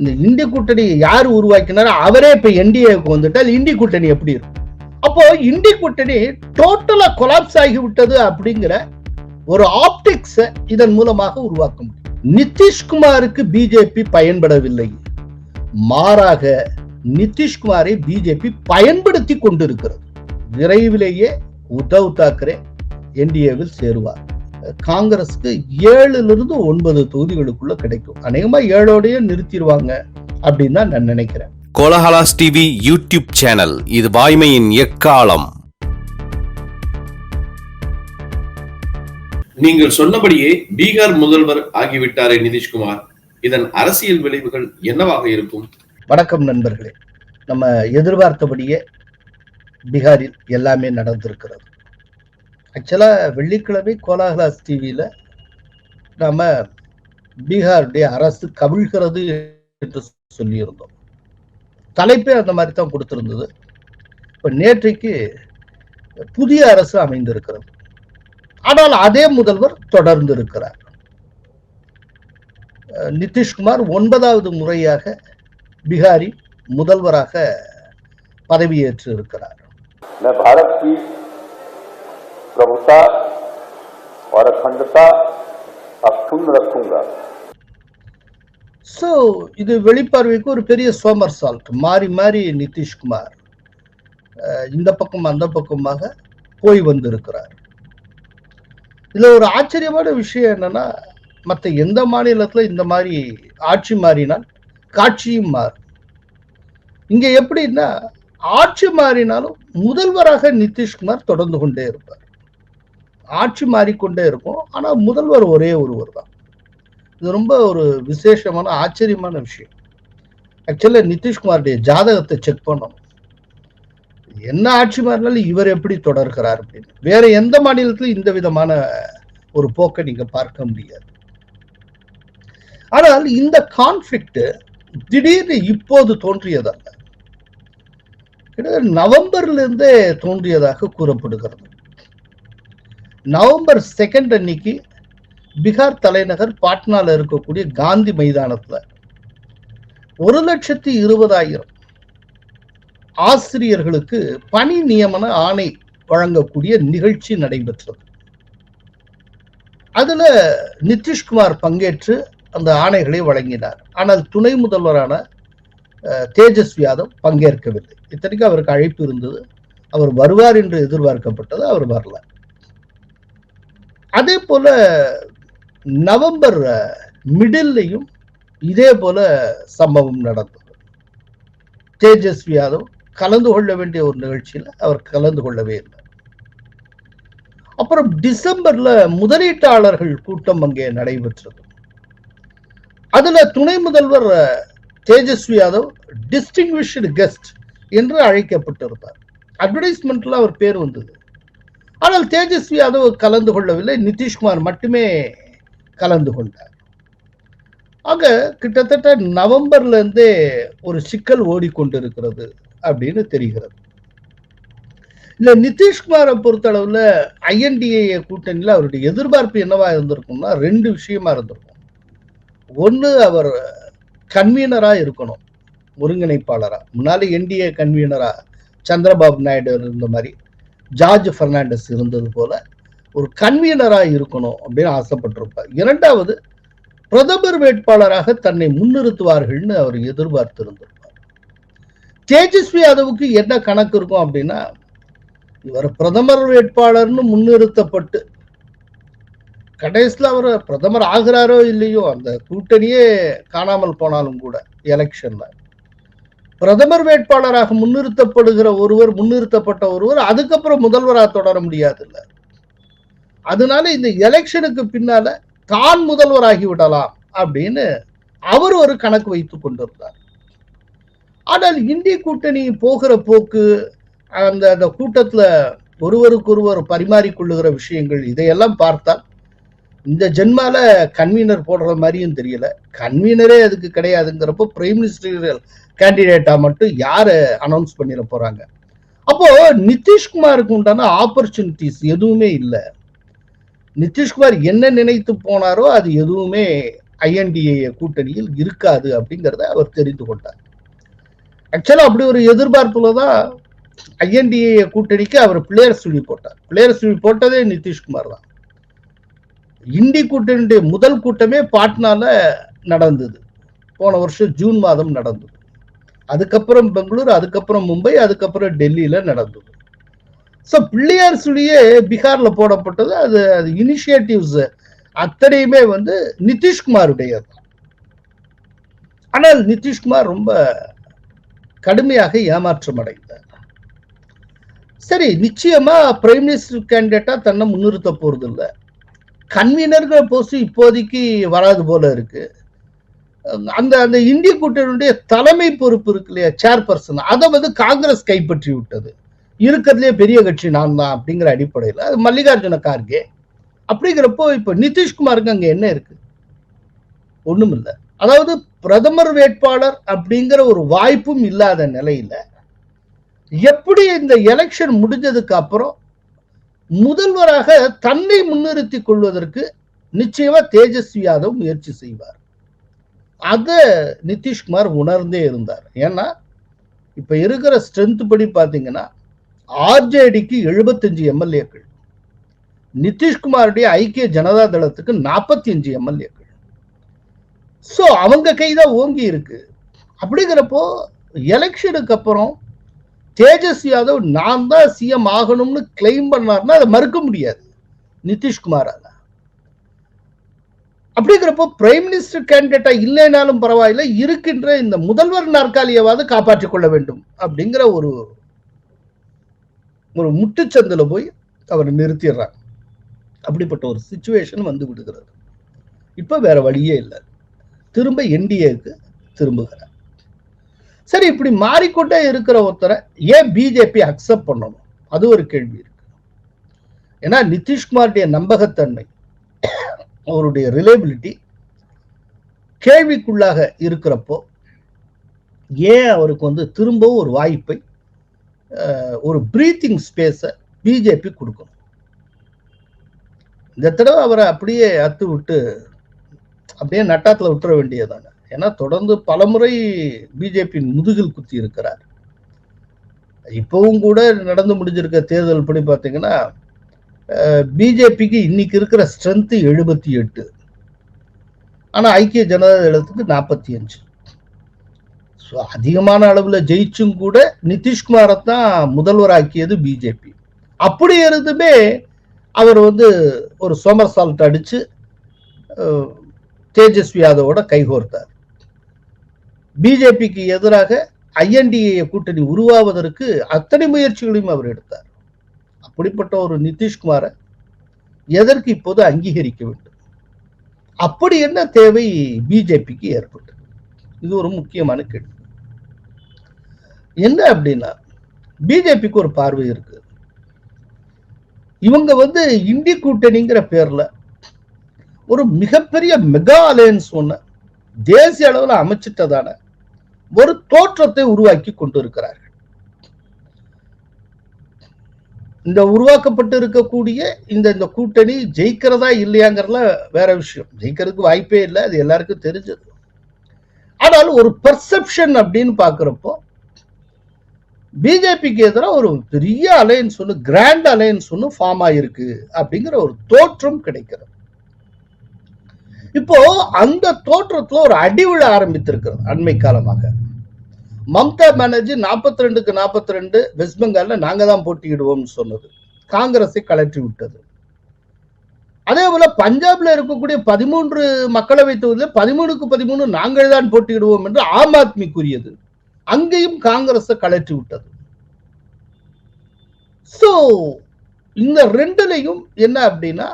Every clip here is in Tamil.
இந்த இந்தி கூட்டணி யார் உருவாக்கினாரோ அவரே இப்ப என்டிஏக்கு வந்துட்டால் இந்தி கூட்டணி எப்படி இருக்கும்? அப்போ இந்தி கூட்டணி டோட்டலா கொலாப்ஸ் ஆகிவிட்டது அப்படிங்கிற ஒரு ஆப்டிக்ஸ் இதன் மூலமாக உருவாக்க முடியும். நிதிஷ்குமாருக்கு பிஜேபி பயன்படவில்லை. மாறாக நிதிஷ்குமாரை பிஜேபி பயன்படுத்தி கொண்டிருக்கிறது. விரைவிலேயே உத்தவ் தாக்கரே என்டிஏவில் சேருவார். காங்கிரஸ்க்கு ஏழுல இருந்து ஒன்பது தொகுதிகளுக்குள்ள கிடைக்கும். அநேகமா ஏழோடய நிறுத்திடுவாங்க அப்படின்னு தான் நான் நினைக்கிறேன். கோலஹலாஸ் டிவி யூடியூப் சேனல் இது வாய்மையின் எக்காலம். நீங்கள் சொன்னபடியே பீகார் முதல்வர் ஆகிவிட்டாரே நிதிஷ்குமார். இதன் அரசியல் விளைவுகள் என்னவாக இருக்கும்? வணக்கம் நண்பர்களே. நம்ம எதிர்பார்த்தபடியே பீகாரில் எல்லாமே நடந்திருக்கிறது. ஆக்சுவலாக வெள்ளிக்கிழமை கோலாகலாஸ் டிவியில் நாம் பீகாருடைய அரசு கவிழ்கிறது என்று சொல்லியிருந்தோம். தலைப்பே அந்த மாதிரி தான் கொடுத்துருந்தது. இப்போ நேற்றைக்கு புதிய அரசு அமைந்திருக்கிறது. ஆனால் அதே முதல்வர் தொடர்ந்து இருக்கிறார் நிதிஷ்குமார் ஒன்பதாவது முறையாக பீகாரி முதல்வராக பதவியேற்று இருக்கிறார் प्रभुता और अखंडता अक्षुण्ण रखूंगा ஸோ இது வெளிப்பார்வைக்கு ஒரு பெரிய சோமர் சால்ட் மாறி மாறி நிதிஷ்குமார் அஹ், இந்த பக்கம் அந்த பக்கமாக போய் வந்திருக்கிறார் இதுல ஒரு ஆச்சரியமான விஷயம் என்னன்னா மற்ற எந்த மாநிலத்துல இந்த மாதிரி ஆட்சி மாறினால் காட்சியும் மாறும் இங்க எப்படின்னா ஆட்சி மாறினாலும் முதல்வராக நிதிஷ்குமார் தொடர்ந்து கொண்டே இருப்பார் ஆட்சி மாறிக்கொண்டே இருக்கும். ஆனா முதல்வர் ஒரே ஒருவர் தான். இது ரொம்ப ஒரு விசேஷமான ஆச்சரியமான விஷயம். ஆக்சுவலாக நிதிஷ்குமாருடைய ஜாதகத்தை செக் பண்ணணும். என்ன ஆட்சி மாறினாலும் இவர் எப்படி தொடர்கிறார் அப்படின்னு. வேற எந்த மாநிலத்திலும் இந்த விதமான ஒரு போக்கை நீங்க பார்க்க முடியாது. ஆனால் இந்த கான்ஃபிளிக்ட் திடீர்னு இப்போது தோன்றியதல்ல. கிட்டத்தட்ட நவம்பர்ல இருந்தே தோன்றியதாக கூறப்படுகிறது. நவம்பர் செகண்ட் அன்னைக்கு பீகார் தலைநகர் பாட்னால இருக்கக்கூடிய காந்தி மைதானத்துல ஒரு லட்சத்தி இருபதாயிரம் ஆசிரியர்களுக்கு பணி நியமன ஆணை வழங்கக்கூடிய நிகழ்ச்சி நடைபெற்றது. அதுல நிதிஷ்குமார் பங்கேற்று அந்த ஆணைகளை வழங்கினார். ஆனால் துணை முதல்வரான அஹ், தேஜஸ்வி யாதவ் பங்கேற்கவில்லை. இத்தனைக்கும் அவருக்கு அழைப்பு இருந்தது. அவர் வருவார் என்று எதிர்பார்க்கப்பட்டது. அவர் வரல. அதே போல நவம்பர் மிடில்லையும் இதே போல சம்பவம் நடந்தது. தேஜஸ்வி யாதவ் கலந்து கொள்ள வேண்டிய ஒரு நிகழ்ச்சியில் அவர் கலந்து கொள்ளவே இல்லை. அப்புறம் டிசம்பர்ல முதலீட்டாளர்கள் கூட்டம் அங்கே நடைபெற்றது. அதுல துணை முதல்வர் தேஜஸ்வி யாதவ் டிஸ்டிங்விஷ்டு கெஸ்ட் என்று அழைக்கப்பட்டிருந்தார் அட்வர்டைஸ்மெண்ட்ல அவர் பேர் வந்தது. ஆனால் தேஜஸ்வி யாதவ் கலந்து கொள்ளவில்லை. நிதிஷ்குமார் மட்டுமே கலந்து கொண்டார். ஆக கிட்டத்தட்ட நவம்பர்ல இருந்தே ஒரு சிக்கல் ஓடிக்கொண்டிருக்கிறது அப்படின்னு தெரிகிறது. இல்ல நிதிஷ்குமாரை பொறுத்தளவில் ஐஎன்டிஏ கூட்டணியில அவருடைய எதிர்பார்ப்பு என்னவா இருந்திருக்கும்னா ரெண்டு விஷயமா இருந்திருக்கும். ஒண்ணு அவர் கன்வீனரா இருக்கணும் ஒருங்கிணைப்பாளரா. முன்னாலே என்டிஏ கன்வீனரா சந்திரபாபு நாயுடு இருந்த மாதிரி. ஜார்ஜ் பெர்னாண்டஸ் இருந்தது போல ஒரு கன்வீனரா இருக்கணும் அப்படின்னு ஆசைப்பட்டிருப்பார். இரண்டாவது பிரதமர் வேட்பாளராக தன்னை முன்னிறுத்துவார்கள்னு அவர் எதிர்பார்த்திருந்திருப்பார். தேஜஸ்வி யாதவுக்கு என்ன கணக்கு இருக்கும் அப்படின்னா இவர் பிரதமர் வேட்பாளர்னு முன்னிறுத்தப்பட்டு கடைசியில் அவர் பிரதமர் ஆகிறாரோ இல்லையோ அந்த கூட்டணியே காணாமல் போனாலும் கூட எலெக்ஷன்ல. பிரதமர் வேட்பாளராக முன்னிறுத்தப்படுகிற ஒருவர் முன்னிறுத்தப்பட்ட ஒருவர் அதுக்கப்புறம் முதல்வராக தொடர முடியாது இல்லை அதனால இந்த எலெக்ஷனுக்கு பின்னால தான் முதல்வராகி விடலாம் அப்படின்னு அவர் ஒரு கணக்கு வைத்துக் கொண்டிருந்தார். ஆனால் இந்திய கூட்டணி போகிற போக்கு அந்த அந்த கூட்டத்துல ஒருவருக்கொருவர் பரிமாறிக்கொள்ளுகிற விஷயங்கள் இதையெல்லாம் பார்த்தால் இந்த ஜென்மால கன்வீனர் போடுற மாதிரியும் தெரியல. கன்வீனரே அதுக்கு கிடையாதுங்கிறப்போ பிரைம் மினிஸ்டர் கேண்டிடேட்டா மட்டும் யாரை அனௌன்ஸ் பண்ணிட போறாங்க? அப்போ நிதிஷ்குமாருக்கு உண்டான ஆப்பர்ச்சுனிட்டிஸ் எதுவுமே இல்லை. நிதிஷ்குமார் என்ன நினைத்து போனாரோ அது எதுவுமே ஐஎன்டிஏ கூட்டணியில் இருக்காது அப்படிங்கிறத அவர் தெரிந்து கொண்டார். ஆக்சுவலா அப்படி ஒரு எதிர்பார்ப்புல தான் ஐஎன்டிஏ கூட்டணிக்கு அவர் பிளேயர் சுழி போட்டார். பிளேயர் சுழி போட்டதே நிதிஷ்குமார் தான். இண்டி கூட்டணியுடைய முதல் கூட்டமே பாட்னால நடந்தது. போன வருஷம் ஜூன் மாதம் நடந்தது. அதுக்கப்புறம் பெங்களூர் அதுக்கப்புறம் மும்பை அதுக்கப்புறம் டெல்லியில நடந்தது. ஸோ பிள்ளையார் சுழியே பீகாரில் போடப்பட்டது. அது அது இனிஷியேட்டிவ்ஸ் அத்தனையுமே வந்து நிதிஷ்குமாருடையது. ஆனால் நிதிஷ்குமார் ரொம்ப கடுமையாக ஏமாற்றம் அடைந்தார் சரி நிச்சயமா பிரைம் மினிஸ்டர் கேண்டிடேட்டா தன்னை முன்னிறுத்த போறது இல்லை கன்வீனர்கள் போஸ்ட் இப்போதைக்கு வராது போல இருக்கு. அந்த அந்த இந்திய கூட்டணியுடைய தலைமை பொறுப்பு இருக்கு இல்லையா சேர்பர்சன் அதை வந்து காங்கிரஸ் கைப்பற்றி விட்டது. இருக்கிறதுலே பெரிய கட்சி நான் தான் அப்படிங்கிற அடிப்படையில். அது மல்லிகார்ஜுன கார்கே. அப்படிங்கிறப்போ இப்போ நிதிஷ்குமாருக்கு அங்கே என்ன இருக்கு? ஒன்றும் இல்லை. அதாவது பிரதமர் வேட்பாளர் அப்படிங்கிற ஒரு வாய்ப்பும் இல்லாத நிலையில எப்படி இந்த எலெக்ஷன் முடிஞ்சதுக்கு அப்புறம் முதல்வராக தன்னை முன்னிறுத்தி கொள்வதற்கு நிச்சயமா தேஜஸ்வி யாதவ் முயற்சி செய்வார். அத நிதிஷ்குமார் உணர்ந்தே இருந்தார். ஏன்னா இப்ப இருக்கிற ஸ்ட்ரென்த் படி பாத்தீங்கன்னா ஆர்ஜேடிக்கு எழுபத்தஞ்சு எம்எல்ஏக்கள் நிதிஷ்குமாருடைய ஐக்கிய ஜனதா தளத்துக்கு நாற்பத்தி அஞ்சு எம்எல்ஏக்கள். சோ அவங்க கைதான் ஓங்கி இருக்கு. அப்படிங்கிறப்போ எலெக்ஷனுக்கு அப்புறம் தேஜஸ் யாதவ் நான் தான் சிஎம் ஆகணும்னு கிளைம் பண்ணார்னா அதை மறுக்க முடியாது. நிதிஷ்குமாரால. அப்படிங்கிறப்போ பிரைம் மினிஸ்டர் கேண்டிடேட்டா இல்லைனாலும் பரவாயில்ல இருக்கின்ற இந்த முதல்வர் நாற்காலியவாது காப்பாற்றிக் கொள்ள வேண்டும் அப்படிங்கிற ஒரு ஒரு முட்டுச்சந்தில் போய் அவர் நிறுத்திடுறாங்க அப்படிப்பட்ட ஒரு சுச்சுவேஷன் வந்து விடுகிறது. இப்ப வேற வழியே இல்லை. திரும்ப என்டிஏக்கு திரும்புகிறார். சரி இப்படி மாறிக்கொண்டே இருக்கிற ஒருத்தரை ஏன் பிஜேபி அக்செப்ட் பண்ணணும்? அது ஒரு கேள்வி இருக்கு. ஏன்னா நிதிஷ்குமாருடைய நம்பகத்தன்மை அவருடைய ரிலேபிலிட்டி கேள்விக்குள்ளாக இருக்கிறப்போ ஏன் அவருக்கு வந்து திரும்பவும் ஒரு வாய்ப்பை ஒரு பிரீத்திங் ஸ்பேஸை பிஜேபி கொடுக்கணும்? இந்த தடவை அவரை அப்படியே அத்து விட்டு அப்படியே நட்டாத்தில் விட்டுற வேண்டியதானே ஏன்னா தொடர்ந்து பலமுறை பிஜேபி முதுகில் குத்தி இருக்கிறார். இப்பவும் கூட நடந்து முடிஞ்சிருக்க தேர்தல் படி பார்த்தீங்கன்னா பிஜேபிக்கு இன்னைக்கு இருக்கிற ஸ்ட்ரென்த் எழுபத்தி எட்டு. ஆனா ஐக்கிய ஜனதா தளத்துக்கு நாற்பத்தி அஞ்சு. ஸோ அதிகமான அளவில் ஜெயிச்சும் கூட நிதிஷ்குமாரை தான் முதல்வராக்கியது பிஜேபி. அப்படி இருந்துமே அவர் வந்து ஒரு சோமர்சால்ட் சால்ட் அடிச்சு தேஜஸ்வி யாதவோட கைகோர்த்தார். பிஜேபிக்கு எதிராக ஐஎன்டிஏ கூட்டணி உருவாவதற்கு அத்தனை முயற்சிகளையும் அவர் எடுத்தார். அப்படிப்பட்ட ஒரு நிதிஷ்குமாரை எதற்கு இப்போது அங்கீகரிக்க வேண்டும்? அப்படி என்ன தேவை பிஜேபிக்கு ஏற்பட்டது? இது ஒரு முக்கியமான கேள்வி. என்ன அப்படின்னா பிஜேபிக்கு ஒரு பார்வை இருக்கு. இவங்க வந்து இந்தி கூட்டணிங்கிற பேர்ல ஒரு மிகப்பெரிய மெகா அலையன்ஸ் ஒன்று தேசிய அளவில் அமைச்சிட்டதான ஒரு தோற்றத்தை உருவாக்கி கொண்டிருக்கிறார்கள் இந்த உருவாக்கப்பட்டு இருக்கக்கூடிய இந்த இந்த கூட்டணி ஜெயிக்கிறதா இல்லையாங்கிறதுல வேற விஷயம். ஜெயிக்கிறதுக்கு வாய்ப்பே இல்லை அது எல்லாருக்கும் தெரிஞ்சது. ஆனால் ஒரு பர்செப்ஷன் அப்படின்னு பாக்குறப்போ பிஜேபிக்கு எதிராக ஒரு பெரிய அலையன்ஸ் ஒன்று கிராண்ட் அலையன்ஸ் ஒன்று ஃபார்ம் ஆயிருக்கு அப்படிங்கிற ஒரு தோற்றம் கிடைக்கிறது. இப்போ அந்த தோற்றத்துல ஒரு அடி விழ ஆரம்பித்திருக்கிறது அண்மை காலமாக. மம்தா பானர்ஜி நாற்பத்தி ரெண்டுக்கு நாற்பத்தி ரெண்டு வெஸ்ட் பெங்கால்ல நாங்க தான் போட்டியிடுவோம்னு சொன்னது. காங்கிரஸை கலற்றி விட்டது. அதே போல பஞ்சாப்ல இருக்கக்கூடிய பதிமூன்று மக்களவை தொகுதியில் பதிமூணுக்கு பதிமூணு நாங்கள் தான் போட்டியிடுவோம் என்று ஆம் ஆத்மி கூறியது. அங்கேயும் காங்கிரஸை கலற்றி விட்டது. சோ இந்த ரெண்டுலையும் என்ன அப்படின்னா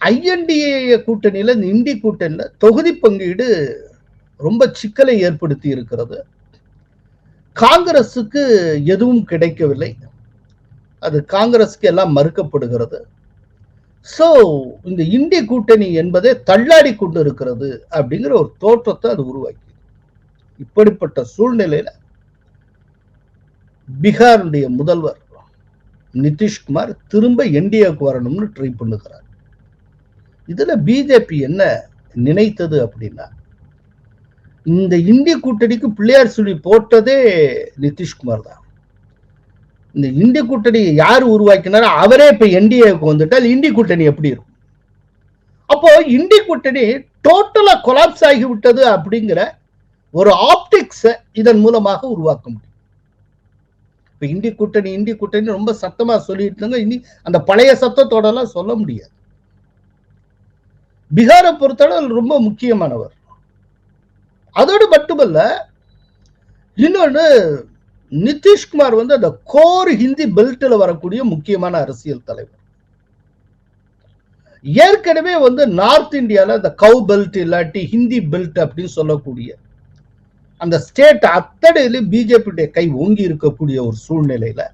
ஐஎன்டிஏ கூட்டணியில இந்த இந்தி கூட்டணியில தொகுதி பங்கீடு ரொம்ப சிக்கலை ஏற்படுத்தி இருக்கிறது. காங்கிரஸுக்கு எதுவும் கிடைக்கவில்லை. அது காங்கிரஸுக்கு எல்லாம் மறுக்கப்படுகிறது. சோ இந்த இந்திய கூட்டணி என்பதே தள்ளாடி கொண்டு இருக்கிறது அப்படிங்கிற ஒரு தோற்றத்தை அது உருவாக்கி இப்படிப்பட்ட சூழ்நிலையில பீகாருடைய முதல்வர் நிதிஷ்குமார் திரும்ப என்டிஏக்கு வரணும்னு ட்ரை பண்ணுகிறார். இதுல பிஜேபி என்ன நினைத்தது அப்படின்னா இந்த இந்திய கூட்டணிக்கு பிள்ளையார் சொல்லி போட்டதே நிதிஷ்குமார் தான். இந்த இந்திய கூட்டணி யார் உருவாக்கினாரோ அவரே இப்ப என்டிஏக்கு வந்துட்டால் இந்திய கூட்டணி எப்படி இருக்கும்? அப்போ இந்திய கூட்டணி டோட்டலா கொலாப்ஸ் ஆகிவிட்டது அப்படிங்கிற ஒரு ஆப்டிக்ஸை இதன் மூலமாக உருவாக்க முடியும். இப்ப இந்திய கூட்டணி இந்திய கூட்டணி ரொம்ப சத்தமா சொல்லிட்டு இருந்தாங்க. இனி அந்த பழைய சத்தத்தோட எல்லாம் சொல்ல முடியாது. பீகாரை பொறுத்தளவு ரொம்ப முக்கியமானவர். அதோடு மட்டுமல்ல இன்னொன்னு நிதிஷ்குமார் வந்து அந்த கோர் ஹிந்தி பெல்ட்ல வரக்கூடிய முக்கியமான அரசியல் தலைவர். ஏற்கனவே வந்து நார்த் இந்தியால இந்த கவு பெல்ட் இல்லாட்டி ஹிந்தி பெல்ட் அப்படின்னு சொல்லக்கூடிய அந்த ஸ்டேட் அத்தடையில பிஜேபி கை ஓங்கி இருக்கக்கூடிய ஒரு சூழ்நிலையில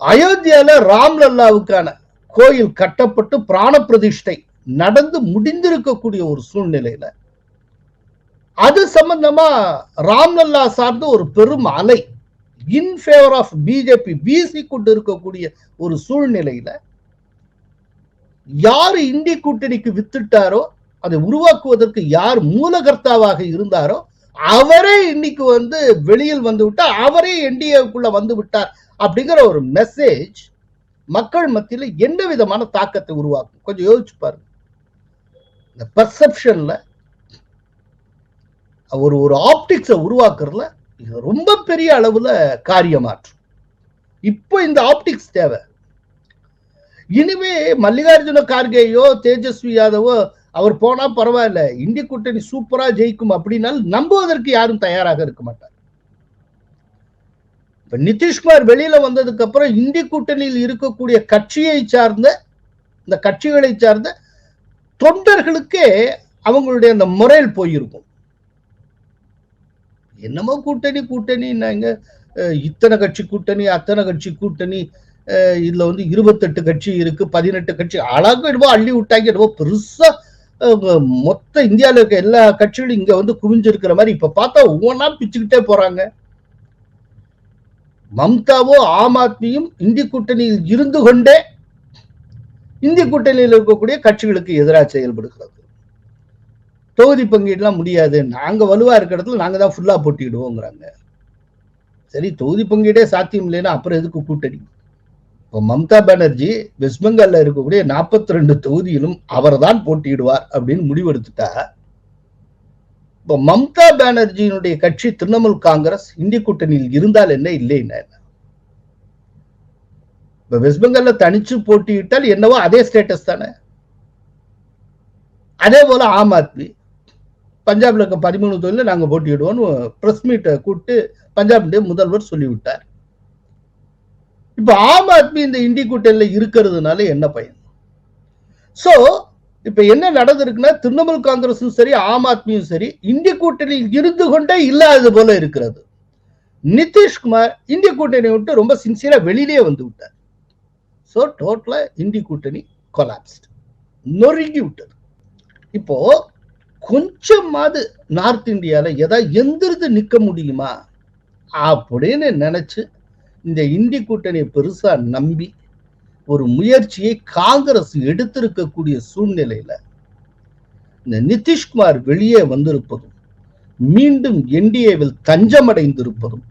அயோத்தியால ராம்லல்லாவுக்கான கோயில் கட்டப்பட்டு பிராண பிரதிஷ்டை நடந்து முடிந்திருக்கக்கூடிய ஒரு சூழ்நிலையில அது சம்பந்தமா ராம்லல்லா சார்ந்த ஒரு பெரும் அலை இன் ஃபேவர் ஆஃப் பிஜேபி வீசி கொண்டு இருக்கக்கூடிய ஒரு சூழ்நிலையில யாரு இந்திய கூட்டணிக்கு வித்துட்டாரோ அதை உருவாக்குவதற்கு யார் மூலகர்த்தாவாக இருந்தாரோ அவரே இன்னைக்கு வந்து வெளியில் வந்து விட்டார் அவரே என்டிஏக்குள்ள வந்து விட்டார் அப்படிங்கிற ஒரு மெசேஜ் மக்கள் மத்தியில என்ன விதமான தாக்கத்தை உருவாக்கும்? கொஞ்சம் யோசிச்சு பாருங்க. இந்த பர்செப்ஷன்ல ஒரு ஒரு ஆப்டிக்ஸை உருவாக்குறதுல இது ரொம்ப பெரிய அளவுல காரியமாற்றும் இப்போ இந்த ஆப்டிக்ஸ் தேவை. இனிமே மல்லிகார்ஜுன கார்கேயோ தேஜஸ்வி யாதவோ அவர் போனா பரவாயில்ல இந்திய கூட்டணி சூப்பரா ஜெயிக்கும் அப்படின்னாலும் நம்புவதற்கு யாரும் தயாராக இருக்க மாட்டார். இப்ப நிதிஷ்குமார் வெளியில வந்ததுக்கு அப்புறம் இந்தி கூட்டணியில் இருக்கக்கூடிய கட்சியை சார்ந்த இந்த கட்சிகளை சார்ந்த தொண்டர்களுக்கே அவங்களுடைய அந்த முறையில் போயிருக்கும். என்னமோ கூட்டணி கூட்டணின்னாங்க அஹ் இத்தனை கட்சி கூட்டணி அத்தனை கட்சி கூட்டணி அஹ் இதுல வந்து இருபத்தெட்டு கட்சி இருக்கு பதினெட்டு கட்சி அழகா என்னவோ அள்ளி விட்டாங்க என்னவோ பெருசா மொத்த இந்தியாவில் இருக்க எல்லா கட்சிகளும் இங்க வந்து குவிஞ்சிருக்கிற மாதிரி இப்ப பார்த்தா ஒவ்வொன்றா பிச்சுக்கிட்டே போறாங்க. மம்தாவோ ஆம் ஆத்மியும் இந்தி கூட்டணியில் இருந்து கொண்டே இந்திய கூட்டணியில் இருக்கக்கூடிய கட்சிகளுக்கு எதிராக செயல்படுகிறது. தொகுதி பங்கீடுலாம் முடியாது. நாங்கள் வலுவாக இருக்கிற இடத்துல நாங்கள் தான் ஃபுல்லாக போட்டிடுவோங்கிறாங்க சரி தொகுதி பங்கீடே சாத்தியம் இல்லைன்னா அப்புறம் எதுக்கு கூட்டணி? இப்போ மம்தா பானர்ஜி வெஸ்ட் பெங்காலில் இருக்கக்கூடிய நாற்பத்தி ரெண்டு தொகுதியிலும் அவர் தான் போட்டியிடுவார் அப்படின்னு முடிவெடுத்துட்டா இப்போ மம்தா பானர்ஜியினுடைய கட்சி திரிணாமுல் காங்கிரஸ் இந்திய கூட்டணியில் இருந்தால் என்ன? இல்லை என்ன? இப்ப வெஸ்ட் பெங்கால்ல தனிச்சு போட்டியிட்டால் என்னவோ அதே ஸ்டேட்டஸ் தானே? அதே போல ஆம் ஆத்மி பஞ்சாப்ல இருக்க பதிமூணு தொழில நாங்க போட்டியிடுவோம்னு பிரஸ் மீட்டை கூப்பிட்டு பஞ்சாப் முதல்வர் சொல்லிவிட்டார். இப்ப ஆம் ஆத்மி இந்த இந்தி கூட்டணியில இருக்கிறதுனால என்ன பயன்? சோ இப்ப என்ன நடந்திருக்குன்னா திரிணாமுல் காங்கிரஸும் சரி ஆம் ஆத்மியும் சரி இந்திய கூட்டணியில் இருந்து கொண்டே இல்லாதது போல இருக்கிறது. நிதிஷ்குமார் இந்திய கூட்டணி விட்டு ரொம்ப சின்சியரா வெளியிலே வந்து விட்டார். சோ டோட்டலா இந்திய கூட்டணி கொலாப்ஸ்ட் நொறுங்கி விட்டது. இப்போ கொஞ்சமாவது நார்த் இந்தியால ஏதாவது எந்திருந்து நிக்க முடியுமா? அப்படின்னு நினைச்சு இந்த இந்தி கூட்டணியை பெருசா நம்பி ஒரு முயற்சியை காங்கிரஸ் எடுத்திருக்கக்கூடிய சூழ்நிலையில இந்த நிதிஷ்குமார் வெளியே வந்திருப்பதும் மீண்டும் என்டிஏவில் தஞ்சமடைந்திருப்பதும்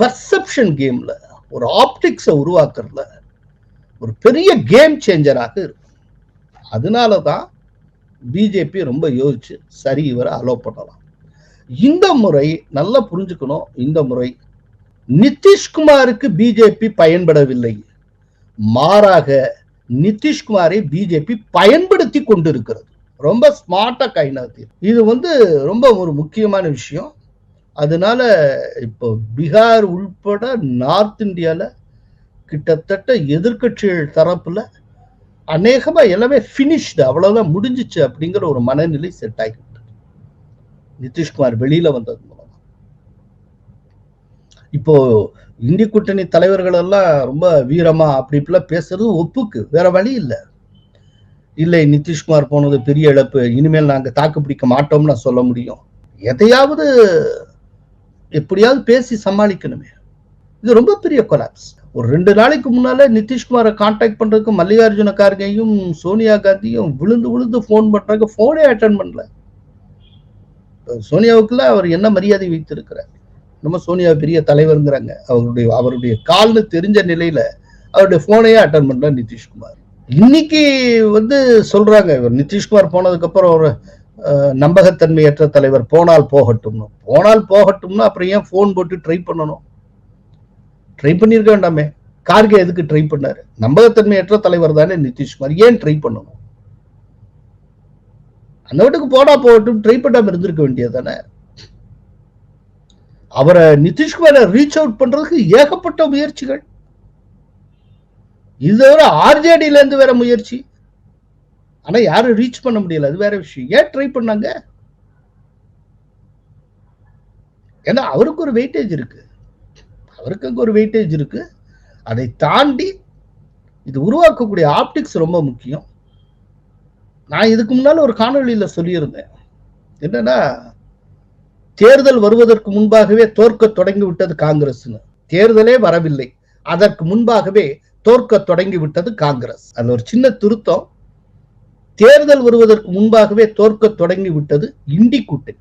பர்செப்ஷன் கேம்ல ஒரு ஆப்டிக்ஸை உருவாக்குறதுல ஒரு பெரிய கேம் சேஞ்சராக இருக்கும். அதனால தான் பிஜேபி ரொம்ப யோசிச்சு சரி இவரை அலோ பண்ணலாம். இந்த முறை நல்லா புரிஞ்சுக்கணும். இந்த முறை நிதிஷ்குமாருக்கு பிஜேபி பயன்படவில்லை. மாறாக நிதிஷ்குமாரை பிஜேபி பயன்படுத்தி கொண்டிருக்கிறது. ரொம்ப ஸ்மார்ட்டா கைநாத்தி இது வந்து ரொம்ப ஒரு முக்கியமான விஷயம். அதனால இப்போ பீகார் உள்பட நார்த் இந்தியாவில் கிட்டத்தட்ட எதிர்கட்சிகள் தரப்புல அநேகமாக எல்லாமே ஃபினிஷ்டு அவ்வளோதான் முடிஞ்சிச்சு அப்படிங்கிற ஒரு மனநிலை செட் ஆகிவிட்டது. நிதிஷ்குமார் வெளியில வந்தது மூலம் இப்போ இந்தி கூட்டணி தலைவர்கள் எல்லாம் ரொம்ப வீரமா அப்படி இப்படிலாம் பேசுறது ஒப்புக்கு. வேற வழி இல்லை. இல்லை நிதிஷ்குமார் போனது பெரிய இழப்பு. இனிமேல் நாங்கள் தாக்கு பிடிக்க மாட்டோம்னு சொல்ல முடியும். எதையாவது எப்படியாவது பேசி சமாளிக்கணுமே. இது ரொம்ப பெரிய கொலாப்ஸ் ஒரு ரெண்டு நாளைக்கு முன்னால நிதிஷ்குமாரை காண்டாக்ட் பண்றதுக்கு மல்லிகார்ஜுன கார்கையும் சோனியா காந்தியும் விழுந்து விழுந்து ஃபோன் பண்றாங்க. ஃபோனே அட்டன் பண்ணல. சோனியாவுக்குள்ள அவர் என்ன மரியாதை வைத்திருக்கிறார்? நம்ம சோனியா பெரிய தலைவருங்கிறாங்க. அவருடைய அவருடைய கால்னு தெரிஞ்ச நிலையில அவருடைய போனையே அட்டன் பண்ணல நிதிஷ்குமார். இன்னைக்கு வந்து சொல்றாங்க இவர் நிதிஷ்குமார் போனதுக்கு அப்புறம் ஒரு நம்பகத்தன்மையற்ற தலைவர் போனால் போகட்டும்னு. போனால் போகட்டும்னா அப்புறம் ஏன் ஃபோன் போட்டு ட்ரை பண்ணணும்? ட்ரை பண்ணியிருக்க வேண்டாமே. கார்கே எதுக்கு ட்ரை பண்ணாரு? நம்பகத்தன்மையற்ற தலைவர் தானே நிதிஷ்குமார். ஏன் ட்ரை பண்ணணும்? அந்த வீட்டுக்கு போனா போகட்டும் ட்ரை பண்ணாம இருந்திருக்க வேண்டியது தானே அவரை நிதிஷ்குமாரை ரீச் அவுட் பண்றதுக்கு ஏகப்பட்ட முயற்சிகள். இது தவிர ஆர்ஜேடியில இருந்து வேற முயற்சி. ஆனா யாரும் ரீச் பண்ண முடியல. அது வேற விஷயம். ஏன் ட்ரை பண்ணாங்க? ஏன்னா அவருக்கு ஒரு வெயிட்டேஜ் இருக்கு. அவருக்கு அங்கே ஒரு வெயிட்டேஜ் இருக்கு. அதை தாண்டி இது உருவாக்கக்கூடிய ஆப்டிக்ஸ் ரொம்ப முக்கியம். நான் இதுக்கு முன்னால ஒரு காணொலியில் சொல்லியிருந்தேன். என்னன்னா தேர்தல் வருவதற்கு முன்பாகவே தோற்க தொடங்கி விட்டது காங்கிரஸ்னு தேர்தலே வரவில்லை. அதற்கு முன்பாகவே தோற்க தொடங்கி விட்டது காங்கிரஸ். அந்த ஒரு சின்ன திருத்தம். தேர்தல் வருவதற்கு முன்பாகவே தோற்க தொடங்கி விட்டது இண்டி கூட்டணி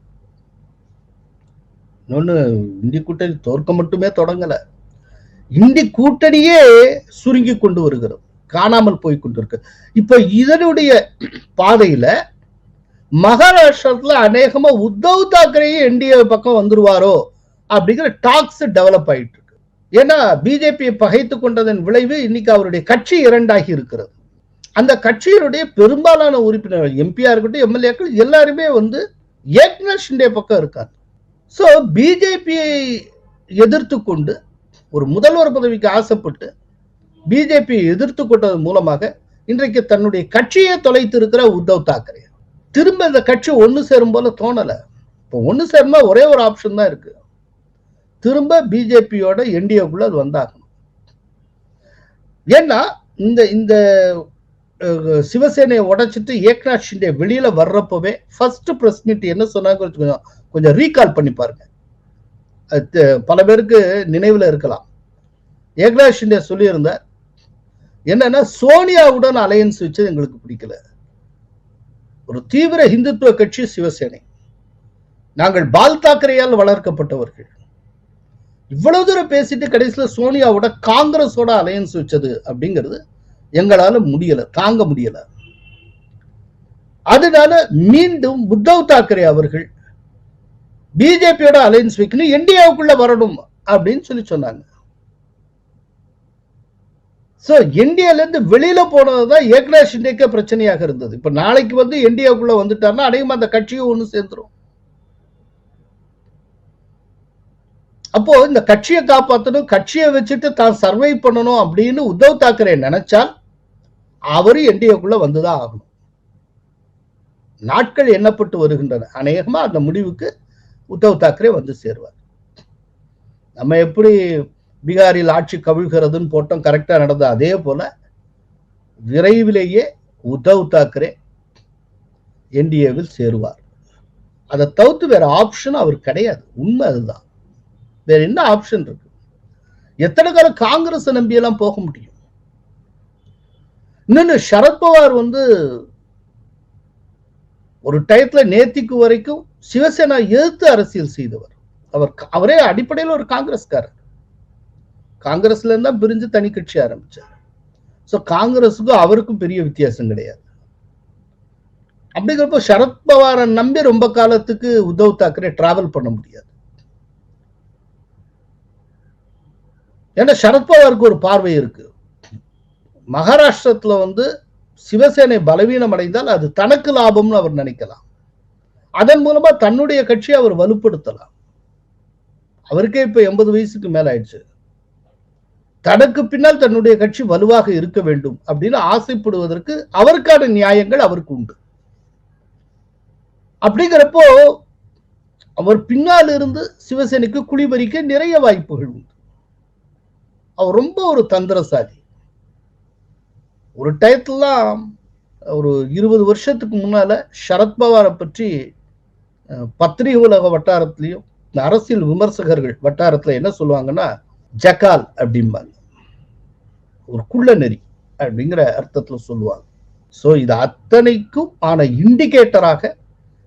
இன்னொன்னு இந்தி கூட்டணி தோற்க மட்டுமே தொடங்கல. இந்தி கூட்டணியே சுருங்கி கொண்டு வருகிறது. காணாமல் போய் கொண்டிருக்கு. இப்ப இதனுடைய பாதையில மகாராஷ்டிரத்துல அநேகமா உத்தவ் தாக்கரே என்டிஏ பக்கம் வந்துருவாரோ அப்படிங்கிற டாக்ஸ் டெவலப் ஆயிட்டு இருக்கு ஏன்னா பிஜேபியை பகைத்து கொண்டதன் விளைவு இன்னைக்கு அவருடைய கட்சி இரண்டாகி இருக்கிறது. அந்த கட்சியினுடைய பெரும்பாலான உறுப்பினர்கள் எம்பியா இருக்கட்டும் எம்எல்ஏக்கள் எல்லாருமே வந்து ஏக்நாத் ஷிண்டே பக்கம் இருக்காங்க. ஸோ பிஜேபியை எதிர்த்து கொண்டு ஒரு முதல்வர் பதவிக்கு ஆசைப்பட்டு பிஜேபியை எதிர்த்து கொண்டதன் மூலமாக இன்றைக்கு தன்னுடைய கட்சியை தொலைத்து இருக்கிற உத்தவ் தாக்கரே. திரும்ப இந்த கட்சி ஒன்று சேரும் போல தோணலை. இப்போ ஒன்று சேருமா ஒரே ஒரு ஆப்ஷன் தான் இருக்கு. திரும்ப பிஜேபியோட என்டிஏக்குள்ள அது வந்தாகணும். ஏன்னா இந்த இந்த சிவசேனையை உடைச்சிட்டு ஏக்நாத் ஷிண்டே வெளியில வர்றப்பவே ஃபர்ஸ்ட் பிரஸ் மீட் என்ன சொன்னாங்க கொஞ்சம் கொஞ்சம் ரீகால் பண்ணி பாருங்க. அது பல பேருக்கு நினைவில் இருக்கலாம். ஏக்நாத் ஷிண்டே சொல்லியிருந்தார் என்னன்னா சோனியாவுடன் அலையன்ஸ் வச்சது எங்களுக்கு பிடிக்கல. ஒரு தீவிர இந்துத்துவ கட்சி சிவசேனை. நாங்கள் பால் தாக்கரையால் வளர்க்கப்பட்டவர்கள். இவ்வளவு தூரம் பேசிட்டு கடைசியில சோனியாவோட காங்கிரஸோட அலையன்ஸ் வச்சது அப்படிங்கிறது எங்களால முடியல தாங்க முடியல. அதனால மீண்டும் உத்தவ் தாக்கரே அவர்கள் பிஜேபியோட அலையன்ஸ் வைக்கணும் இந்தியாவுக்குள்ள வரணும் அப்படின்னு சொல்லி சொன்னாங்க. சோ இந்தியால இருந்து வெளியில போனதுதான் ஏக்நாத் ஷிண்டேக்கே பிரச்சனையாக இருந்தது. இப்போ நாளைக்கு வந்து இந்தியாவுக்குள்ளே வந்துட்டாருன்னா அநேகமா அந்த கட்சியும் ஒண்ணு சேர்ந்துரும். அப்போ இந்த கட்சியை காப்பாற்றணும் கட்சியை வச்சுட்டு தான் சர்வை பண்ணணும் அப்படின்னு உத்தவ் தாக்கரே நினைச்சால் அவரு என்டிஏக்குள்ள வந்துதான் ஆகணும். நாட்கள் எண்ணப்பட்டு வருகின்றன. அநேகமா அந்த முடிவுக்கு உத்தவ் தாக்கரே வந்து சேருவார். நம்ம எப்படி பீகாரில் ஆட்சி கவிழ்கிறதுன்னு போட்டோம் கரெக்டா நடந்தது. அதே போல விரைவிலேயே உத்தவ் தாக்கரே என்டிஏவில் சேருவார். அதை தவிர்த்து வேற ஆப்ஷன் அவர் கிடையாது. உண்மை அதுதான். வேற என்ன ஆப்ஷன் இருக்கு? எத்தனை காலம் காங்கிரஸ் நம்பி எல்லாம் போக முடியும்? இன்னொன்னு சரத்பவார் வந்து ஒரு டயத்துல நேத்திக்கு வரைக்கும் சிவசேனா எதிர்த்து அரசியல் செய்தவர். அவர் அவரே அடிப்படையில் ஒரு காங்கிரஸ்காரர். காங்கிரஸ்ல இருந்தா பிரிஞ்சு தனி கட்சி ஆரம்பிச்சார். சோ காங்கிரஸுக்கும் அவருக்கும் பெரிய வித்தியாசம் கிடையாது. அப்படிங்கிறப்போ சரத்பவாரை நம்பி ரொம்ப காலத்துக்கு உத்தவ் தாக்கரே டிராவல் பண்ண முடியாது. ஏன்னா சரத்பவாருக்கு ஒரு பார்வை இருக்கு. மகாராஷ்டிரத்துல வந்து சிவசேனை பலவீனம் அடைந்தால் அது தனக்கு லாபம்னு அவர் நினைக்கலாம். அதன் மூலமா தன்னுடைய கட்சியை அவர் வலுப்படுத்தலாம். அவருக்கே இப்ப எண்பது வயசுக்கு மேல ஆயிடுச்சு தனக்கு பின்னால் தன்னுடைய கட்சி வலுவாக இருக்க வேண்டும் அப்படின்னு ஆசைப்படுவதற்கு அவருக்கான நியாயங்கள் அவருக்கு உண்டு. அப்படிங்கிறப்போ அவர் பின்னால் இருந்து சிவசேனைக்கு குழிபறிக்க நிறைய வாய்ப்புகள் உண்டு. அவர் ரொம்ப ஒரு தந்திரசாலி. ஒரு டயத்துலாம் ஒரு இருபது வருஷத்துக்கு முன்னால சரத்பவாரை பற்றி அஹ், பத்திரிகை உலக வட்டாரத்திலையும் அரசியல் விமர்சகர்கள் வட்டாரத்துல என்ன சொல்லுவாங்கன்னா ஜக்கால் அப்படிம்பாங்க. ஒரு குள்ள நெறி அப்படிங்கிற அர்த்தத்துல சொல்லுவாங்க. ஸோ இது அத்தனைக்கும் ஆன இண்டிகேட்டராக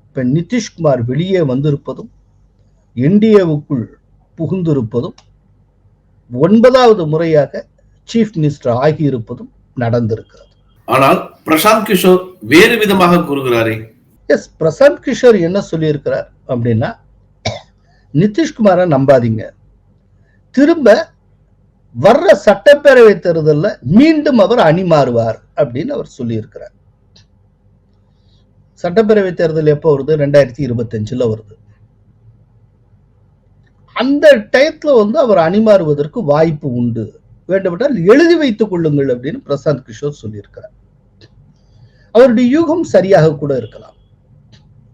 இப்ப நிதிஷ்குமார் வெளியே வந்திருப்பதும் என்டிஏவுக்குள் புகுந்திருப்பதும் ஒன்பதாவது முறையாக சீஃப் மினிஸ்டர் ஆகியிருப்பதும் நடந்திருக்கிறது. ஆனால் பிரசாந்த் கிஷோர் வேறு விதமாக கூறுகிறாரே. எஸ் பிரசாந்த் கிஷோர் என்ன சொல்லியிருக்கிறார் அப்படின்னா நிதிஷ்குமாரை நம்பாதீங்க. திரும்ப வர்ற சட்டப்பேரவை தேர்தலில் மீண்டும் அவர் அணி மாறுவார் அப்படின்னு அவர் சொல்லியிருக்கிறார். சட்டப்பேரவை தேர்தல் எப்போ வருது? ரெண்டாயிரத்தி இருபத்தஞ்சுல வருது. அந்த டயத்துல வந்து அவர் அணி மாறுவதற்கு வாய்ப்பு உண்டு. வேண்டுமென்றால் எழுதி வைத்துக் கொள்ளுங்கள் அப்படின்னு பிரசாந்த் கிஷோர் சொல்லியிருக்கிறார். அவருடைய யூகம் சரியாக கூட இருக்கலாம்.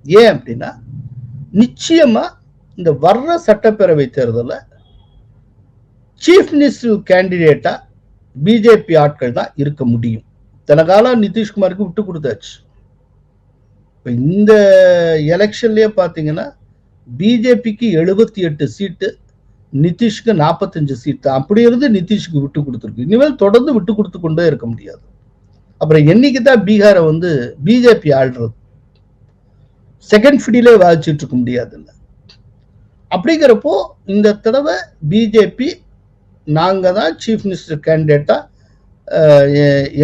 ஏன் அப்படின்னா நிச்சயமா இந்த வர்ற சட்டப்பேரவை தேர்தலில் சீஃப் மினிஸ்டர் கேண்டிடேட்டா பிஜேபி ஆட்கள் தான் இருக்க முடியும். தனகால நிதிஷ்குமாருக்கு விட்டு கொடுத்தாச்சு. இப்போ இந்த எலெக்ஷன்லேயே பார்த்தீங்கன்னா பிஜேபிக்கு எழுபத்தி எட்டு சீட்டு நிதிஷ்க்கு நாற்பத்தஞ்சு சீட்டு. அப்படி இருந்து நிதிஷ்க்கு விட்டு கொடுத்துருக்கு. இனிமேல் தொடர்ந்து விட்டு கொடுத்து கொண்டே இருக்க முடியாது. அப்புறம் என்னைக்கு தான் பீகாரை வந்து பிஜேபி ஆள்றது? செகண்ட் ஃபிடிலே வாதிச்சுட்டு இருக்க முடியாதுல்ல. அப்படிங்கிறப்போ இந்த தடவை பிஜேபி நாங்க தான் சீஃப் மினிஸ்டர் கேண்டிடேட்டாக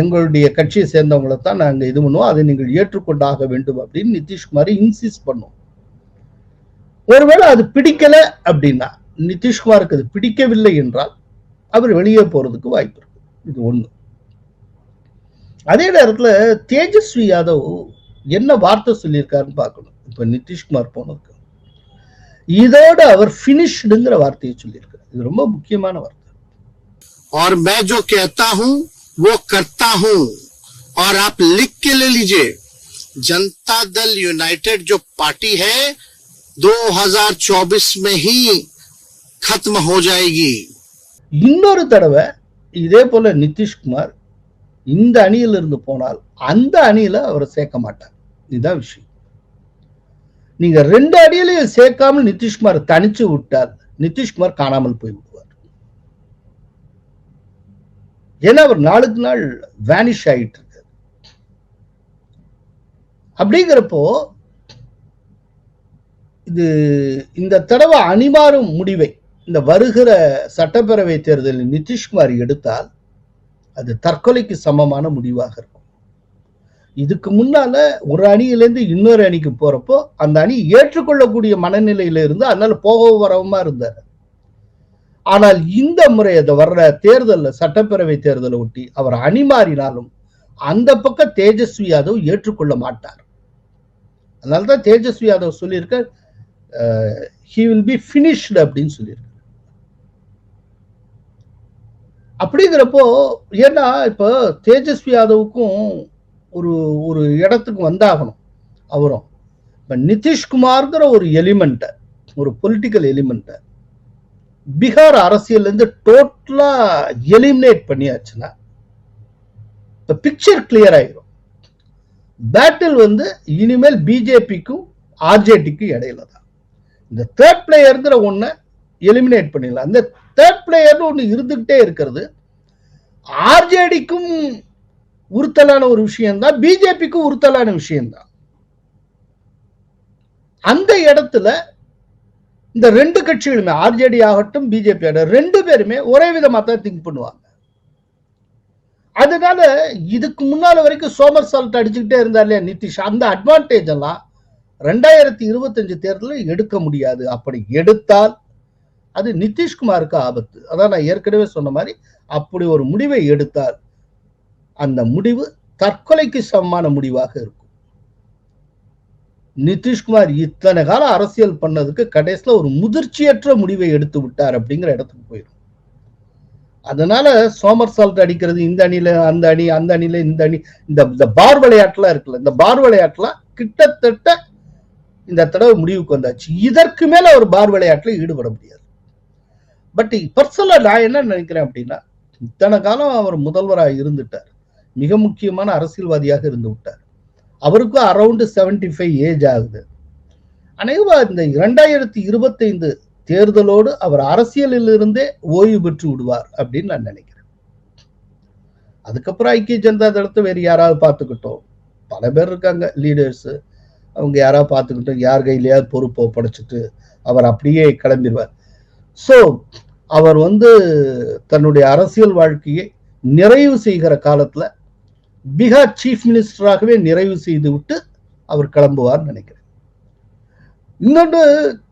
எங்களுடைய கட்சியை சேர்ந்தவங்களை தான் நாங்க இது பண்ணுவோம். அதை நீங்கள் ஏற்றுக்கொண்டாக வேண்டும் அப்படின்னு நிதிஷ்குமார் இன்சிஸ்ட் பண்ணும். ஒருவேளை அது பிடிக்கல அப்படின்னா நிதிஷ்குமாருக்கு அது பிடிக்கவில்லை என்றால் அவர் வெளியே போறதுக்கு வாய்ப்பு இருக்கு. இது ஒண்ணு. அதே நேரத்தில் தேஜஸ்வி யாதவ் என்ன வார்த்தை சொல்லியிருக்காருன்னு பார்க்கணும். இப்ப நிதிஷ்குமார் போனதுக்கு. இதோட அவர் ஃபினிஷ்டுங்கிற வார்த்தையை சொல்லியிருக்காரு. இது ரொம்ப முக்கியமான வார்த்தை. और मैं जो कहता हूं वो करता हूं और आप लिख के ले लीजिए जनता दल यूनाइटेड जो पार्टी है 2024 में ही खत्म हो जाएगी இன்னொரு தடவை இதே போல நிதிஷ்குமார் இந்த அணியில இருந்து போனால் அந்த அணியில அவரை சேர்க்க மாட்டார் இதுதான் விஷயம் நீங்க ரெண்டு அணியிலையும் சேர்க்காமல் நிதிஷ்குமார் தனிச்சு விட்டால் நிதிஷ்குமார் காணாமல் போய் ஏன்னா அவர் நாளுக்கு நாள் வேனிஷ் ஆயிட்டு இருக்காரு அப்படிங்கிறப்போ இது இந்த தடவை அணிமாறும் முடிவை இந்த வருகிற சட்டப்பேரவை தேர்தலில் நிதிஷ்குமார் எடுத்தால் அது தற்கொலைக்கு சமமான முடிவாக இருக்கும். இதுக்கு முன்னால ஒரு அணியிலேருந்து இன்னொரு அணிக்கு போறப்போ அந்த அணி ஏற்றுக்கொள்ளக்கூடிய மனநிலையில இருந்து அதனால போகவும் வரவுமா இருந்தார். ஆனால் இந்த முறை அது வர்ற தேர்தலில் சட்டப்பேரவை தேர்தலை ஒட்டி அவர் அணி மாறினாலும் அந்த பக்கம் தேஜஸ்வி யாதவ் ஏற்றுக்கொள்ள மாட்டார். அதனால்தான் தேஜஸ்வி யாதவ் சொல்லியிருக்க ஹி வில் பி ஃபினிஷ்டு அப்படின்னு சொல்லியிருக்க. அப்படிங்கிறப்போ ஏன்னா இப்போ தேஜஸ்வி யாதவுக்கும் ஒரு ஒரு இடத்துக்கு வந்தாகணும் அவரும். இப்போ நிதிஷ்குமார்ங்கிற ஒரு எலிமெண்ட்டை ஒரு பொலிட்டிக்கல் எலிமெண்ட்டை பீகார் அரசியல்லேருந்து இருந்து டோட்டலா எலிமினேட் பண்ணியாச்சுன்னா இப்போ பிக்சர் கிளியர் ஆயிரும். பேட்டில் வந்து இனிமேல் பிஜேபிக்கும் ஆர்ஜேடிக்கும் இடையில தான் இந்த தேர்ட் பிளேயருங்கிற ஒன்றை எலிமினேட் பண்ணிடலாம். அந்த தேர்ட் பிளேயர்னு ஒன்று இருந்துகிட்டே இருக்கிறது ஆர்ஜேடிக்கும் உறுத்தலான ஒரு விஷயம்தான் பிஜேபிக்கும் உறுத்தலான விஷயம்தான். அந்த இடத்துல இந்த ரெண்டு கட்சிகளுமே ஆர்ஜேடி ஆகட்டும் பிஜேபி ஆகட்டும் ரெண்டு பேருமே ஒரே விதமாக தான் திங்க் பண்ணுவாங்க. அதனால இதுக்கு முன்னால வரைக்கும் சோமர் சால்ட் அடிச்சுக்கிட்டே இருந்தார் இல்லையா நிதிஷ். அந்த அட்வான்டேஜ் எல்லாம் ரெண்டாயிரத்தி இருபத்தஞ்சு தேர்தலில் எடுக்க முடியாது. அப்படி எடுத்தால் அது நிதிஷ்குமாருக்கு ஆபத்து. அதான் நான் ஏற்கனவே சொன்ன மாதிரி அப்படி ஒரு முடிவை எடுத்தால் அந்த முடிவு தற்கொலைக்கு சமமான முடிவாக இருக்கும். நிதிஷ்குமார் இத்தனை காலம் அரசியல் பண்ணதுக்கு கடைசியில ஒரு முதிர்ச்சியற்ற முடிவை எடுத்து விட்டார் அப்படிங்கிற இடத்துக்கு போயிடும் அதனால சோமர் சால்ட் அடிக்கிறது இந்த அணியில அந்த அணி அந்த அணியில இந்த அணி இந்த இந்த பார் விளையாட்டுலாம் இருக்குல்ல இந்த பார் விளையாட்டுலாம் கிட்டத்தட்ட இந்த தடவை முடிவுக்கு வந்தாச்சு. இதற்கு மேல ஒரு பார் விளையாட்டுல ஈடுபட முடியாது. பட் பர்சனலா நான் என்ன நினைக்கிறேன் அப்படின்னா இத்தனை காலம் அவர் முதல்வராக இருந்துட்டார். மிக முக்கியமான அரசியல்வாதியாக இருந்து விட்டார். அவருக்கும் அரவுண்டு செவன்டி ஃபைவ் ஏஜ் ஆகுது. அனைவா இந்த இரண்டாயிரத்தி இருபத்தைந்து தேர்தலோடு அவர் அரசியலில் இருந்தே ஓய்வு பெற்று விடுவார் அப்படின்னு நான் நினைக்கிறேன். அதுக்கப்புறம் ஐக்கிய ஜனதா தளத்தை வேறு யாராவது பார்த்துக்கிட்டோம். பல பேர் இருக்காங்க லீடர்ஸ் அவங்க யாராவது பார்த்துக்கிட்டோம் யார் கையிலேயாவது பொறுப்பை ஒப்படைச்சிட்டு அவர் அப்படியே கிளம்பிடுவார். ஸோ அவர் வந்து தன்னுடைய அரசியல் வாழ்க்கையை நிறைவு செய்கிற காலத்தில் பீகார் சீஃப் மினிஸ்டராகவே நிறைவு செய்து விட்டு அவர் கிளம்புவார் நினைக்கிறேன். இன்னொன்று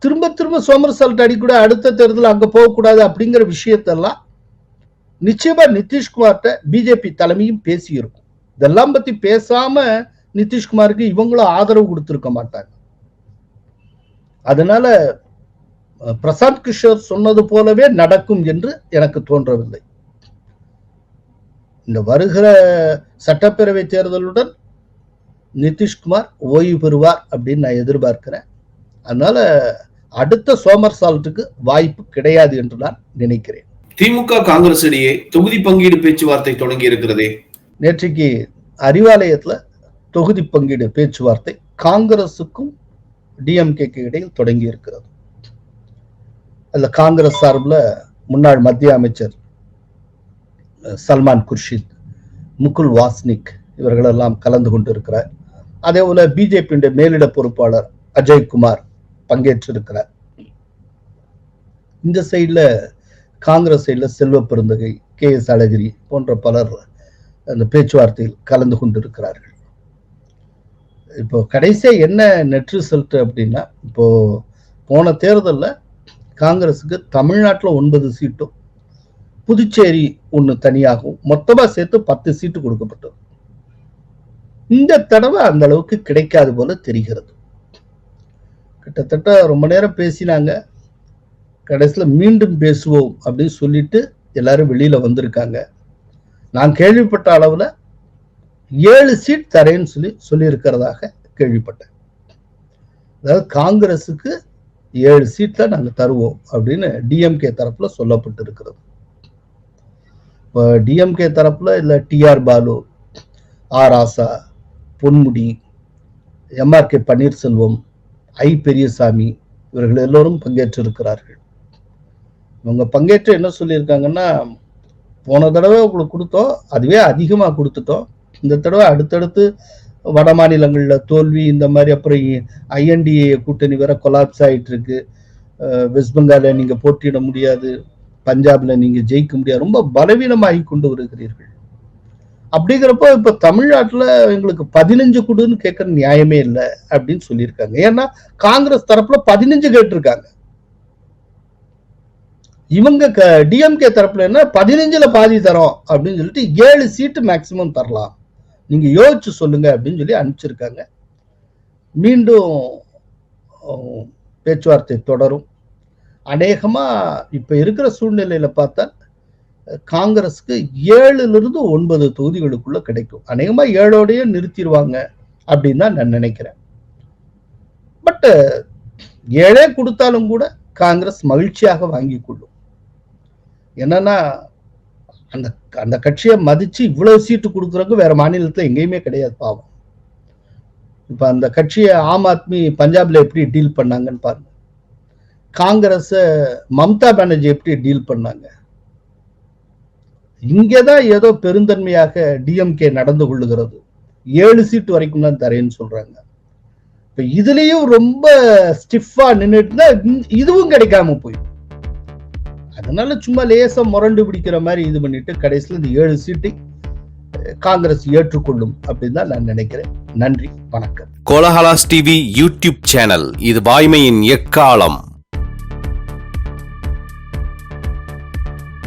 திரும்ப திரும்ப சோமர்சால்ட் அடிக்கூட அடுத்த தேர்தல் அங்கே போகக்கூடாது அப்படிங்கிற விஷயத்தெல்லாம் நிச்சயமா நிதிஷ்குமார்கிட்ட பிஜேபி தலைமையும் பேசியிருக்கும். இதெல்லாம் பத்தி பேசாம நிதிஷ்குமாருக்கு இவங்களும் ஆதரவு கொடுத்துருக்க மாட்டாங்க. அதனால பிரசாந்த் கிஷோர் சொன்னது போலவே நடக்கும் என்று எனக்கு தோன்றவில்லை. இந்த வருகிற சட்டப்பேரவை தேர்தலுடன் நிதிஷ்குமார் ஓய்வு பெறுவார் அப்படின்னு நான் எதிர்பார்க்கிறேன். அதனால அடுத்த சோமர் சால்ட்டுக்கு வாய்ப்பு கிடையாது என்று நான் நினைக்கிறேன். திமுக காங்கிரஸ் இடையே தொகுதி பங்கீடு பேச்சுவார்த்தை தொடங்கி இருக்கிறதே? நேற்றைக்கு அறிவாலயத்துல தொகுதி பங்கீடு பேச்சுவார்த்தை காங்கிரசுக்கும் டிஎம்கேக்கு இடையில் தொடங்கி இருக்கிறது. அதுல காங்கிரஸ் சார்பில் முன்னாள் மத்திய அமைச்சர் சல்மான் குர்ஷித் முகுல் வாஸ்னிக் இவர்களெல்லாம் கலந்து கொண்டிருக்கிறார். அதே போல பிஜேபியுடைய மேலிட பொறுப்பாளர் அஜய்குமார் பங்கேற்றிருக்கிறார். இந்த சைடுல காங்கிரஸ் சைடுல செல்வ பெருந்தகை கே எஸ் அழகிரி போன்ற பலர் அந்த பேச்சுவார்த்தையில் கலந்து கொண்டிருக்கிறார்கள். இப்போ கடைசியா என்ன நெட் ரிசல்ட் அப்படின்னா இப்போ போன தேர்தல்ல காங்கிரஸுக்கு தமிழ்நாட்டுல ஒன்பது சீட்டும் புதுச்சேரி ஒன்று தனியாகவும் மொத்தமா சேர்த்து பத்து சீட்டு கொடுக்கப்பட்டது. இந்த தடவை அந்த அளவுக்கு கிடைக்காது போல தெரிகிறது. கிட்டத்தட்ட ரொம்ப நேரம் பேசினாங்க. கடைசியில் மீண்டும் பேசுவோம் அப்படின்னு சொல்லிட்டு எல்லாரும் வெளியில வந்திருக்காங்க. நான் கேள்விப்பட்ட அளவுல ஏழு சீட் தரேன்னு சொல்லி சொல்லியிருக்கிறதாக கேள்விப்பட்டேன். அதாவது காங்கிரஸுக்கு ஏழு சீட் தான் நாங்கள் தருவோம் அப்படின்னு டிஎம்கே தரப்புல சொல்லப்பட்டு இருக்கிறது இப்போ டிஎம்கே தரப்பில் இல்லை TR Balu R Raja Ponmudi MRK Panneerselvam I Periyasamy இவர்கள் எல்லோரும் பங்கேற்றிருக்கிறார்கள். இவங்க பங்கேற்று என்ன சொல்லியிருக்காங்கன்னா போன தடவை உங்களுக்கு கொடுத்தோம் அதுவே அதிகமாக கொடுத்துட்டோம். இந்த தடவை அடுத்தடுத்து வட மாநிலங்களில் தோல்வி இந்த மாதிரி அப்புறம் ஐஎன்டிஏ கூட்டணி வேற கொலாப்ஸ் ஆகிட்டு இருக்கு வெஸ்ட் பெங்காலில் நீங்கள் போட்டியிட முடியாது. பஞ்சாப்ல நீங்க ஜெயிக்க முடியாது. ரொம்ப பலவீனமாகி கொண்டு வருகிறீர்கள். அப்படிங்கிறப்போ இப்ப தமிழ்நாட்டுல எங்களுக்கு பதினஞ்சு கொடுன்னு கேட்கற நியாயமே இல்லை அப்படின்னு சொல்லியிருக்காங்க. ஏன்னா காங்கிரஸ் தரப்புல பதினஞ்சு கேட்டிருக்காங்க. இவங்க டிஎம்கே தரப்புல என்ன? பதினஞ்சுல பாதி தரோம் அப்படின்னு சொல்லிட்டு ஏழு சீட்டு மேக்சிமம் தரலாம். நீங்க யோசிச்சு சொல்லுங்க அப்படின்னு சொல்லி அனுப்பிச்சிருக்காங்க. மீண்டும் பேச்சுவார்த்தை தொடரும். அநேகமா இப்ப இருக்கிற சூழ்நிலையில பார்த்தா காங்கிரஸ்க்கு காங்கிரஸுக்கு ஏழுல இருந்து ஒன்பது தொகுதிகளுக்குள்ள கிடைக்கும். அநேகமா ஏழோடய நிறுத்திடுவாங்க அப்படின்னு தான் நான் நினைக்கிறேன். பட் ஏழே கொடுத்தாலும் கூட காங்கிரஸ் மகிழ்ச்சியாக வாங்கி கொள்ளும். என்னன்னா அந்த அந்த கட்சியை மதிச்சு இவ்வளவு சீட்டு கொடுக்குறவங்க வேற மாநிலத்தில் எங்கேயுமே கிடையாது பாவம். இப்ப அந்த கட்சியை ஆம் ஆத்மி பஞ்சாப்ல எப்படி டீல் பண்ணாங்கன்னு பாருங்க. காங்கிரஸ மம்தா பானர்ஜி எப்படி டீல் பண்ணாங்க? இங்கதான் ஏதோ பெருந்தன்மையாக டிஎம்கே நடந்து கொள்ளுகிறது. ஏழு சீட்டு வரைக்கும் தான் தரேன்னு சொல்றாங்க. இப்ப இதுலயும் ரொம்ப ஸ்டிஃபா நின்றுட்டுனா இதுவும் கிடைக்காம போயிடும். அதனால சும்மா லேசா முரண்டு பிடிக்கிற மாதிரி இது பண்ணிட்டு கடைசியில் இந்த ஏழு சீட்டை காங்கிரஸ் ஏற்றுக்கொள்ளும் அப்படின்னு தான் நான் நினைக்கிறேன். நன்றி வணக்கம். கோலஹலாஸ் டிவி யூடியூப் சேனல் இது வாய்மையின் எக்காலம்.